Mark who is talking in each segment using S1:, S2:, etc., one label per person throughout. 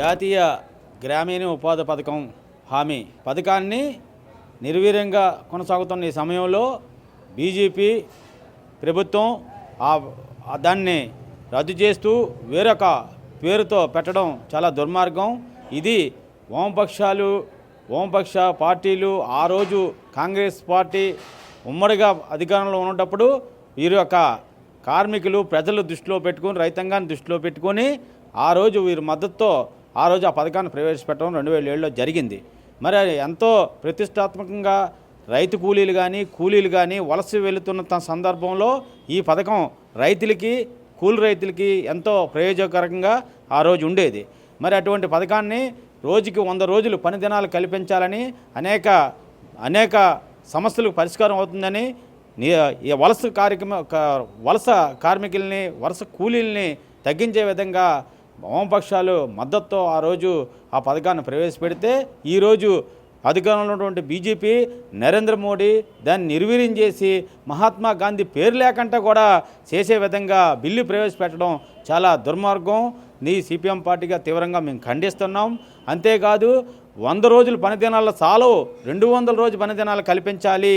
S1: జాతీయ గ్రామీణ ఉపాధి పథకం హామీ పథకాన్ని నిర్వీర్యంగా కొనసాగుతున్న ఈ సమయంలో బీజేపీ ప్రభుత్వం దాన్ని రద్దు చేస్తూ వేరొక పేరుతో పెట్టడం చాలా దుర్మార్గం. ఇది వామపక్షాలు వామపక్ష పార్టీలు ఆ రోజు కాంగ్రెస్ పార్టీ ఉమ్మడిగా అధికారంలో ఉన్నప్పుడు వీరి యొక్క కార్మికులు ప్రజలు దృష్టిలో పెట్టుకొని రైతాంగాన్ని దృష్టిలో పెట్టుకొని ఆ రోజు వీరి మద్దతుతో ఆ రోజు ఆ పథకాన్ని ప్రవేశపెట్టడం రెండు వేల ఏడులో జరిగింది. మరి ఎంతో ప్రతిష్టాత్మకంగా రైతు కూలీలు కానీ కూలీలు కానీ వలస వెళుతున్న సందర్భంలో ఈ పథకం రైతులకి కూలి రైతులకి ఎంతో ప్రయోజనకరంగా ఆ రోజు ఉండేది. మరి అటువంటి పథకాన్ని రోజుకి వంద రోజులు పని దినాలు కల్పించాలని అనేక అనేక సమస్యలకు పరిష్కారం అవుతుందని ఈ వలస కార్యక్రమ వలస కార్మికుల్ని వలస కూలీల్ని తగ్గించే విధంగా వామపక్షాలు మద్దతుతో ఆ రోజు ఆ పథకాన్ని ప్రవేశపెడితే ఈరోజు అధికారంలో ఉన్నటువంటి బీజేపీ నరేంద్ర మోడీ దాన్ని నిర్వీర్యం చేసి మహాత్మా గాంధీ పేరు లేకుండా కూడా చేసే విధంగా బిల్లు ప్రవేశపెట్టడం చాలా దుర్మార్గం. నీ సిపిఎం పార్టీగా తీవ్రంగా మేము ఖండిస్తున్నాం. అంతేకాదు వంద రోజులు పనిదినాల చాలు రెండు వందల రోజు పనిదినాలు కల్పించాలి.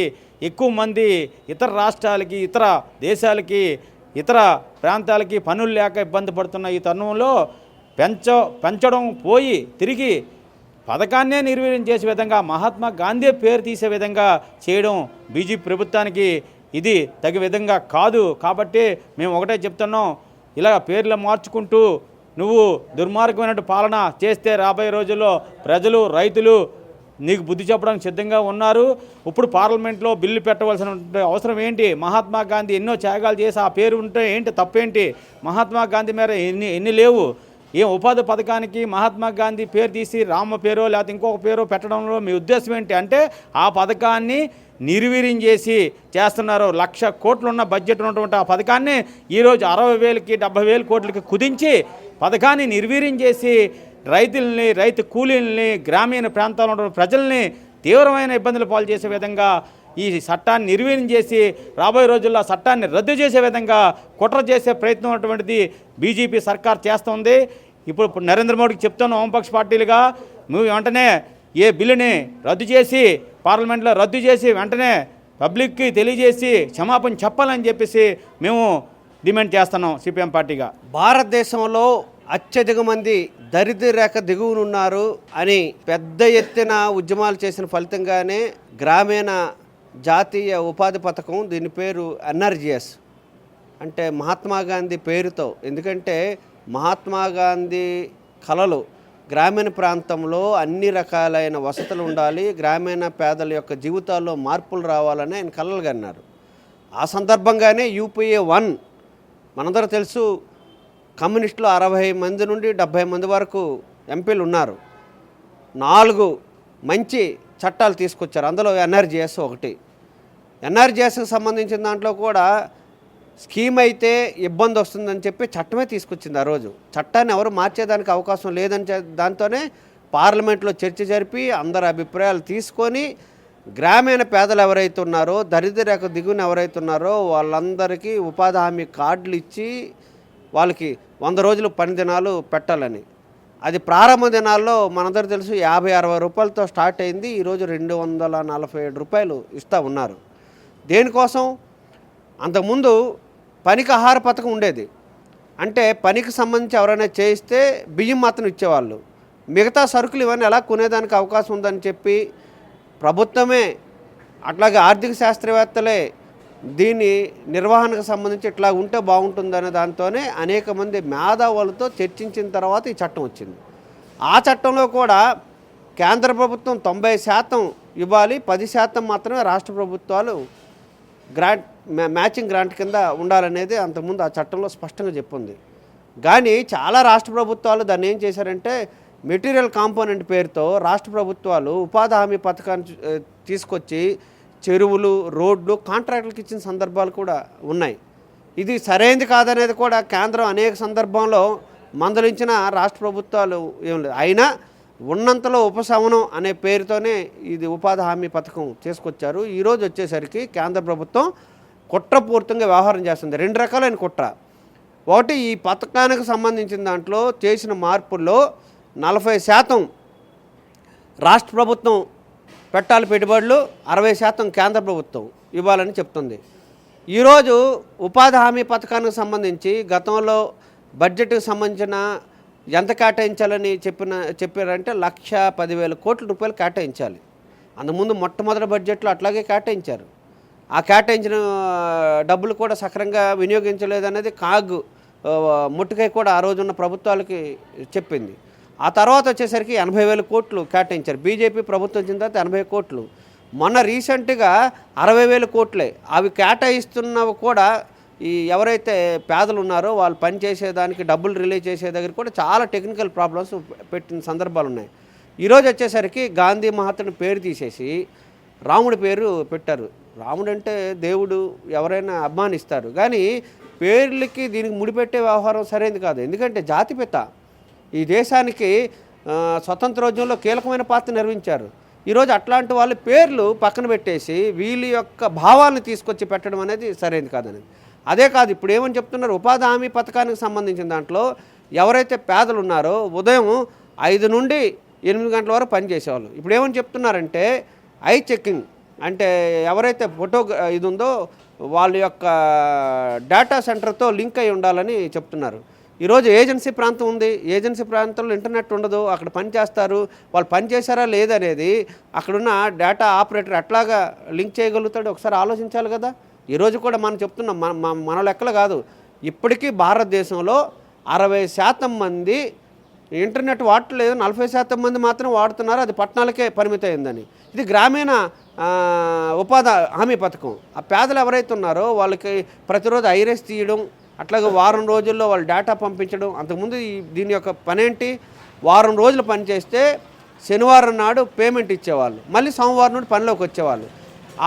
S1: ఎక్కువ మంది ఇతర రాష్ట్రాలకి ఇతర దేశాలకి ఇతర ప్రాంతాలకి పనులు లేక ఇబ్బంది పడుతున్న ఈ తరుణంలో పెంచ పెంచడం పోయి తిరిగి పథకాన్నే నిర్వీర్యం చేసే విధంగా మహాత్మా గాంధీ పేరు తీసే విధంగా చేయడం బీజేపీ ప్రభుత్వానికి ఇది తగు విధంగా కాదు. కాబట్టి మేము ఒకటే చెప్తున్నాం ఇలా పేర్లు మార్చుకుంటూ నువ్వు దుర్మార్గమైనటువంటి పాలన చేస్తే రాబోయే రోజుల్లో ప్రజలు రైతులు నీకు బుద్ధి చెప్పడానికి సిద్ధంగా ఉన్నారు. ఇప్పుడు పార్లమెంట్లో బిల్లు పెట్టవలసిన అవసరం ఏంటి? మహాత్మా గాంధీ ఎన్నో త్యాగాలు చేసి ఆ పేరు ఉంటే ఏంటి? తప్పేంటి? మహాత్మా గాంధీ మీద ఎన్ని ఎన్ని లేవు? ఏ ఉపాధి పథకానికి మహాత్మా గాంధీ పేరు తీసి రామ పేరో లేకపోతే ఇంకొక పేరో పెట్టడంలో మీ ఉద్దేశం ఏంటి? అంటే ఆ పథకాన్ని నిర్వీర్యం చేసి చేస్తున్నారు. లక్ష కోట్లున్న బడ్జెట్ ఉన్నటువంటి ఆ పథకాన్ని ఈరోజు అరవై వేలకి డెబ్బై వేల కోట్లకి కుదించి పథకాన్ని నిర్వీర్యం చేసి రైతుల్ని రైతు కూలీల్ని గ్రామీణ ప్రాంతాల్లో ఉన్న ప్రజల్ని తీవ్రమైన ఇబ్బందులు పాలు చేసే విధంగా ఈ చట్టాన్ని నిర్వీర్యం చేసి రాబోయే రోజుల్లో చట్టాన్ని రద్దు చేసే విధంగా కుట్ర చేసే ప్రయత్నం అటువంటిది బీజేపీ సర్కార్ చేస్తుంది. ఇప్పుడు నరేంద్ర మోడీకి చెప్తాను వామపక్ష పార్టీలుగా నువ్వు వెంటనే ఏ బిల్లుని రద్దు చేసి పార్లమెంట్లో రద్దు చేసి వెంటనే పబ్లిక్కి తెలియజేసి క్షమాపణ చెప్పాలని చెప్పేసి మేము డిమాండ్ చేస్తున్నాం సిపిఎం పార్టీగా.
S2: భారతదేశంలో అత్యధిక మంది దరిద్ర రేఖ దిగువనున్నారు అని పెద్ద ఎత్తున ఉద్యమాలు చేసిన ఫలితంగానే గ్రామీణ జాతీయ ఉపాధి పథకం దీని పేరు ఎన్ఆర్జిఎస్. అంటే మహాత్మా గాంధీ పేరుతో. ఎందుకంటే మహాత్మా గాంధీ కళలు గ్రామీణ ప్రాంతంలో అన్ని రకాలైన వసతులు ఉండాలి గ్రామీణ పేదల యొక్క జీవితాల్లో మార్పులు రావాలని ఆయన కలలుగన్నారు. ఆ సందర్భంగానే యూపీఏ వన్ మనందరూ తెలుసు కమ్యూనిస్టులు అరవై మంది నుండి డెబ్భై మంది వరకు ఎంపీలు ఉన్నారు. నాలుగు మంచి చట్టాలు తీసుకొచ్చారు. అందులో ఎన్ఆర్జిఎస్ ఒకటి. ఎన్ఆర్జిఎస్కి సంబంధించిన దాంట్లో కూడా స్కీమ్ అయితే ఇబ్బంది వస్తుందని చెప్పి చట్టమే తీసుకొచ్చింది ఆ రోజు. చట్టాన్ని ఎవరు మార్చేదానికి అవకాశం లేదని దాంతోనే పార్లమెంట్లో చర్చ జరిపి అందరి అభిప్రాయాలు తీసుకొని గ్రామీణ పేదలు ఎవరైతే ఉన్నారో దరిద్ర రేఖ దిగున ఎవరైతే ఉన్నారో వాళ్ళందరికీ ఉపాధి హామీ కార్డులు ఇచ్చి వాళ్ళకి వంద రోజులు పని దినాలు పెట్టాలని. అది ప్రారంభ దినాల్లో మనందరూ తెలుసు యాభై అరవై రూపాయలతో స్టార్ట్ అయింది. ఈరోజు రెండు వందల నలభై ఏడు రూపాయలు ఇస్తూ ఉన్నారు. దేనికోసం? అంతకుముందు పనికి ఆహార పథకం ఉండేది. అంటే పనికి సంబంధించి ఎవరైనా చేయిస్తే బియ్యం మాత్రం ఇచ్చేవాళ్ళు. మిగతా సరుకులు ఇవన్నీ ఎలా కొనేదానికి అవకాశం ఉందని చెప్పి ప్రభుత్వమే అట్లాగే ఆర్థిక శాస్త్రవేత్తలే దీని నిర్వహణకు సంబంధించి ఇట్లా ఉంటే బాగుంటుందనే దాంతోనే అనేక మంది మేధావులతో చర్చించిన తర్వాత ఈ చట్టం వచ్చింది. ఆ చట్టంలో కూడా కేంద్ర ప్రభుత్వం తొంభై శాతం ఇవ్వాలి పది శాతం మాత్రమే రాష్ట్ర ప్రభుత్వాలు గ్రాంట్ మ్యాచింగ్ గ్రాంట్ కింద ఉండాలనేది అంతకుముందు ఆ చట్టంలో స్పష్టంగా చెప్పింది. కానీ చాలా రాష్ట్ర ప్రభుత్వాలు దాన్ని ఏం చేశారంటే మెటీరియల్ కాంపోనెంట్ పేరుతో రాష్ట్ర ప్రభుత్వాలు ఉపాధి హామీ పథకాన్ని తీసుకొచ్చి చెరువులు రోడ్లు కాంట్రాక్టులకు ఇచ్చిన సందర్భాలు కూడా ఉన్నాయి. ఇది సరైనది కాదనేది కూడా కేంద్రం అనేక సందర్భంలో మందలించిన రాష్ట్ర ప్రభుత్వాలు ఏం లేదు. అయినా ఉన్నంతలో ఉపశమనం అనే పేరుతోనే ఇది ఉపాధి హామీ పథకం తీసుకొచ్చారు. ఈరోజు వచ్చేసరికి కేంద్ర ప్రభుత్వం కుట్రపూర్తంగా వ్యవహారం చేస్తుంది. రెండు రకాలైన కుట్ర. ఒకటి ఈ పథకానికి సంబంధించిన దాంట్లో చేసిన మార్పుల్లో నలభై శాతం రాష్ట్ర ప్రభుత్వం పెట్టాలి పెట్టుబడులు అరవై శాతం కేంద్ర ప్రభుత్వం ఇవ్వాలని చెప్తుంది. ఈరోజు ఉపాధి హామీ పథకానికి సంబంధించి గతంలో బడ్జెట్కి సంబంధించిన ఎంత కేటాయించాలని చెప్పిన చెప్పారంటే లక్ష పదివేల కోట్ల రూపాయలు కేటాయించాలి. అంతకుముందు మొట్టమొదటి బడ్జెట్లో అట్లాగే కేటాయించారు. ఆ కేటాయించిన డబ్బులు కూడా సక్రంగా వినియోగించలేదనేది కాగ్ ముట్టుకై కూడా ఆ రోజున్న ప్రభుత్వాలకి చెప్పింది. ఆ తర్వాత వచ్చేసరికి ఎనభై వేల కోట్లు కేటాయించారు. బీజేపీ ప్రభుత్వం వచ్చిన తర్వాత ఎనభై కోట్లు. మొన్న రీసెంట్గా అరవై వేల కోట్లే. అవి కేటాయిస్తున్నవి కూడా ఈ ఎవరైతే పేదలు ఉన్నారో వాళ్ళు పని చేసేదానికి డబ్బులు రిలీజ్ చేసే దగ్గర కూడా చాలా టెక్నికల్ ప్రాబ్లమ్స్ పెట్టిన సందర్భాలు ఉన్నాయి. ఈరోజు వచ్చేసరికి గాంధీ మహాత్ముని పేరు తీసేసి రాముడి పేరు పెట్టారు. రాముడు అంటే దేవుడు ఎవరైనా అభిమానిస్తారు. కానీ పేర్లకి దీనికి ముడిపెట్టే వ్యవహారం సరైనది కాదు. ఎందుకంటే జాతిపిత. ఈ దేశానికి ఆ, స్వతంత్రోద్యమంలో కీలకమైన పాత్ర నిర్వహించారు. ఈరోజు అట్లాంటి వాళ్ళ పేర్లు పక్కన పెట్టేసి వీళ్ళ యొక్క భావాలను తీసుకొచ్చి పెట్టడం అనేది సరైనది కాదని అదే కాదు ఇప్పుడు ఏమని చెప్తున్నారు? ఉపాధి హామీ పథకానికి సంబంధించిన దాంట్లో ఎవరైతే పేదలు ఉన్నారో ఉదయం ఐదు నుండి ఎనిమిది గంటల వరకు పనిచేసేవాళ్ళు ఇప్పుడు ఏమని చెప్తున్నారంటే ఐ చెక్కింగ్ అంటే ఎవరైతే ఫోటో ఇది ఉందో వాళ్ళ యొక్క డేటా సెంటర్తో లింక్ అయి ఉండాలని చెప్తున్నారు. ఈరోజు ఏజెన్సీ ప్రాంతం ఉంది. ఏజెన్సీ ప్రాంతంలో ఇంటర్నెట్ ఉండదు. అక్కడ పని చేస్తారు. వాళ్ళు పని చేశారా లేదనేది అక్కడున్న డేటా ఆపరేటర్ ఎట్లాగా లింక్ చేయగలుగుతాడు ఒకసారి ఆలోచించాలి కదా. ఈరోజు కూడా మనం చెప్తున్నాం మన మన- లెక్కలు కాదు. ఇప్పటికీ భారతదేశంలో అరవై శాతం మంది ఇంటర్నెట్ వాడట్లేదు. నలభై శాతం మంది మాత్రం వాడుతున్నారు. అది పట్టణాలకే పరిమితం అయిందని. ఇది గ్రామీణ ఉపాధి హామీ పథకం. ఆ పేదలు ఎవరైతే ఉన్నారో వాళ్ళకి ప్రతిరోజు ఐరెస్ తీయడం అట్లాగే వారం రోజుల్లో వాళ్ళు డేటా పంపించడం అంతకుముందు దీని యొక్క పని ఏంటి వారం రోజులు పనిచేస్తే శనివారం నాడు పేమెంట్ ఇచ్చేవాళ్ళు మళ్ళీ సోమవారం నుండి పనిలోకి వచ్చేవాళ్ళు.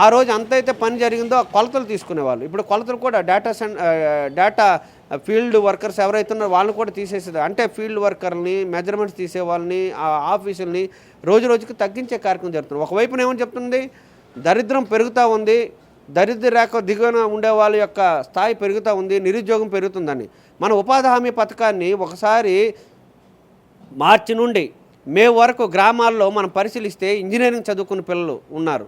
S2: ఆ రోజు అంతైతే పని జరిగిందో ఆ కొలతలు తీసుకునేవాళ్ళు. ఇప్పుడు కొలతలు కూడా డేటా సెన్ డేటా ఫీల్డ్ వర్కర్స్ ఎవరైతే ఉన్నారో వాళ్ళని కూడా తీసేసేది. అంటే ఫీల్డ్ వర్కర్ని మెజర్మెంట్స్ తీసే వాళ్ళని ఆ ఆఫీసుల్ని రోజు రోజుకి తగ్గించే కార్యక్రమం జరుగుతుంది. ఒకవైపున ఏమని చెప్తుంది? దరిద్రం పెరుగుతూ ఉంది. దరిద్ర రేఖ దిగువన ఉండే వాళ్ళ యొక్క స్థాయి పెరుగుతూ ఉంది నిరుద్యోగం పెరుగుతుందని. మన ఉపాధి హామీ పథకాన్ని ఒకసారి మార్చి నుండి మే వరకు గ్రామాల్లో మనం పరిశీలిస్తే ఇంజనీరింగ్ చదువుకున్న పిల్లలు ఉన్నారు.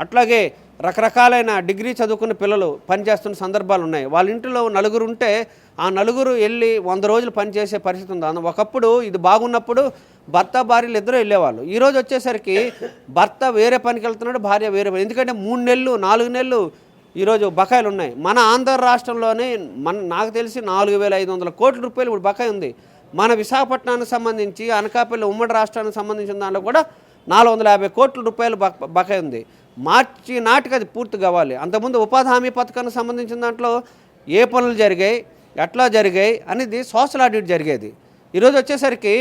S2: అట్లాగే రకరకాలైన డిగ్రీ చదువుకున్న పిల్లలు పనిచేస్తున్న సందర్భాలు ఉన్నాయి. వాళ్ళ ఇంటిలో నలుగురు ఉంటే ఆ నలుగురు వెళ్ళి వంద రోజులు పనిచేసే పరిస్థితి ఉంది. ఒకప్పుడు ఇది బాగున్నప్పుడు భర్త భార్యలు ఇద్దరు వెళ్ళేవాళ్ళు ఈరోజు వచ్చేసరికి భర్త వేరే పనికి వెళ్తున్నాడు భార్య వేరే పని ఎందుకంటే మూడు నెలలు నాలుగు నెలలు ఈరోజు బకాయిలు ఉన్నాయి. మన ఆంధ్ర రాష్ట్రంలోనే మన నాకు తెలిసి నాలుగు వేల ఐదు వందల కోట్ల రూపాయలు ఇప్పుడు బకాయి ఉంది. మన విశాఖపట్నానికి సంబంధించి అనకాపల్లి ఉమ్మడి రాష్ట్రానికి సంబంధించిన దాంట్లో కూడా నాలుగు వందల యాభై కోట్ల రూపాయలు బకాయి ఉంది. మార్చి నాటికి అది పూర్తి కావాలి. అంతకుముందు ఉపాధి హామీ పథకానికి సంబంధించిన దాంట్లో ఏ పనులు జరిగాయి ఎట్లా జరిగాయి అనేది సోషల్ ఆడిట్ జరిగేది. ఈరోజు వచ్చేసరికి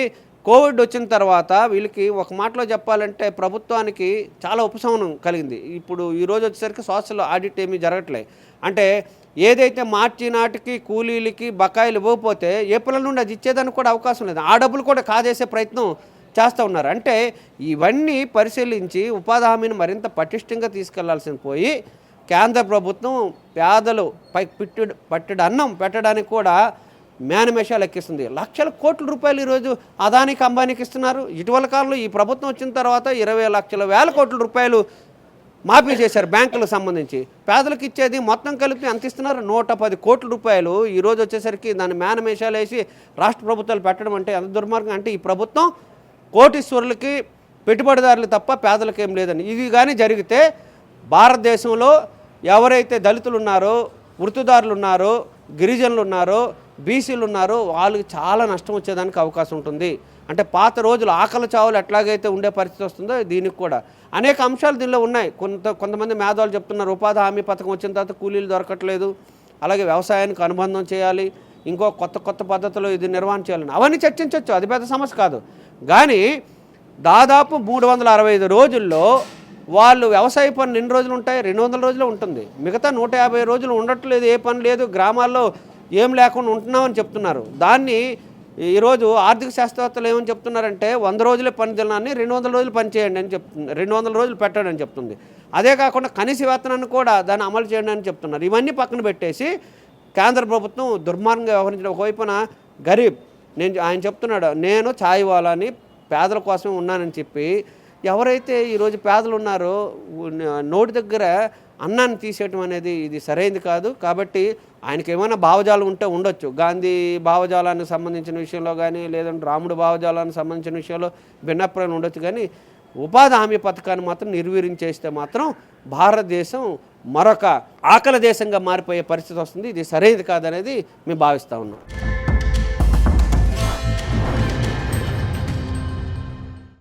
S2: కోవిడ్ వచ్చిన తర్వాత వీళ్ళకి ఒక మాటలో చెప్పాలంటే ప్రభుత్వానికి చాలా ఉపశమనం కలిగింది. ఇప్పుడు ఈరోజు వచ్చేసరికి సోషల్ ఆడిట్ ఏమీ జరగట్లేదు. అంటే ఏదైతే మార్చి నాటికి కూలీలకి బకాయిలు ఇవ్వకపోతే ఏప్రిల్ నుండి అది ఇచ్చేదానికి కూడా అవకాశం లేదు. ఆ డబ్బులు కూడా కాజేసే ప్రయత్నం చేస్తూ ఉన్నారు. అంటే ఇవన్నీ పరిశీలించి ఉపాధి హామీని మరింత పటిష్టంగా తీసుకెళ్ళాల్సిన పోయి కేంద్ర ప్రభుత్వం పేదలు పై పిట్టు పట్టడు అన్నం పెట్టడానికి కూడా మేనమేషాలు ఎక్కిస్తుంది. లక్షల కోట్ల రూపాయలు ఈరోజు అదానికి అంబానీకి ఇస్తున్నారు. ఇటీవల కాలంలో ఈ ప్రభుత్వం వచ్చిన తర్వాత ఇరవై లక్షల వేల కోట్ల రూపాయలు మాఫీ చేశారు బ్యాంకులకు సంబంధించి. పేదలకు ఇచ్చేది మొత్తం కలిపి ఎంత ఇస్తున్నారు? నూట పది కోట్ల రూపాయలు. ఈరోజు వచ్చేసరికి దాన్ని మేనమేషాలు వేసి రాష్ట్ర ప్రభుత్వాలు పెట్టడం అంటే ఎంత దుర్మార్గం? అంటే ఈ ప్రభుత్వం కోటీశ్వరులకి పెట్టుబడిదారులు తప్ప పేదలకు ఏం లేదని. ఇది కానీ జరిగితే భారతదేశంలో ఎవరైతే దళితులు ఉన్నారో వృత్తిదారులు ఉన్నారో గిరిజనులు ఉన్నారో బీసీలు ఉన్నారో వాళ్ళకి చాలా నష్టం వచ్చేదానికి అవకాశం ఉంటుంది. అంటే పాత రోజులు ఆకలి చావులు ఎట్లాగైతే ఉండే పరిస్థితి వస్తుందో దీనికి కూడా. అనేక అంశాలు దీనిలో ఉన్నాయి. కొంత కొంతమంది మేధావులు చెప్తున్నారు ఉపాధి హామీ పథకం వచ్చిన తర్వాత కూలీలు దొరకట్లేదు. అలాగే వ్యవసాయానికి అనుబంధం చేయాలి. ఇంకో కొత్త కొత్త పద్ధతిలో ఇది నిర్వహణ చేయాలని. అవన్నీ చర్చించవచ్చు అది పెద్ద సమస్య కాదు. కానీ దాదాపు మూడు వందల అరవై ఐదు రోజుల్లో వాళ్ళు వ్యవసాయ పనులు ఎన్ని రోజులు ఉంటాయి? రెండు వందల రోజులు ఉంటుంది. మిగతా నూట యాభై రోజులు ఉండట్లేదు ఏ పని లేదు గ్రామాల్లో ఏం లేకుండా ఉంటున్నామని చెప్తున్నారు. దాన్ని ఈరోజు ఆర్థిక శాస్త్రవేత్తలు ఏమని చెప్తున్నారంటే వంద రోజులే పని దినాన్ని రెండు వందల రోజులు పని చేయండి అని చెప్తుంది రెండు వందల రోజులు పెట్టండి అని చెప్తుంది. అదే కాకుండా కనీస వేతనాన్ని కూడా దాన్ని అమలు చేయండి అని చెప్తున్నారు. ఇవన్నీ పక్కన పెట్టేసి కేంద్ర ప్రభుత్వం దుర్మార్గంగా వ్యవహరించడం ఒకవైపున గరీబ్ నేను ఆయన చెప్తున్నాడు నేను ఛాయ్వాలని పేదల కోసమే ఉన్నానని చెప్పి ఎవరైతే ఈరోజు పేదలు ఉన్నారో నోటి దగ్గర అన్నాన్ని తీసేయటం అనేది ఇది సరైనది కాదు. కాబట్టి ఆయనకి ఏమైనా భావజాలం ఉంటే ఉండొచ్చు. గాంధీ భావజాలానికి సంబంధించిన విషయంలో కానీ లేదంటే రాముడు భావజాలానికి సంబంధించిన విషయంలో భిన్నప్రాయం ఉండొచ్చు. కానీ ఉపాధి హామీ పథకాన్ని మాత్రం నిర్వీర్యం చేస్తే మాత్రం భారతదేశం మరొక ఆకలి దేశంగా మారిపోయే పరిస్థితి వస్తుంది. ఇది సరైనది కాదనేది మేము భావిస్తూ ఉన్నాం.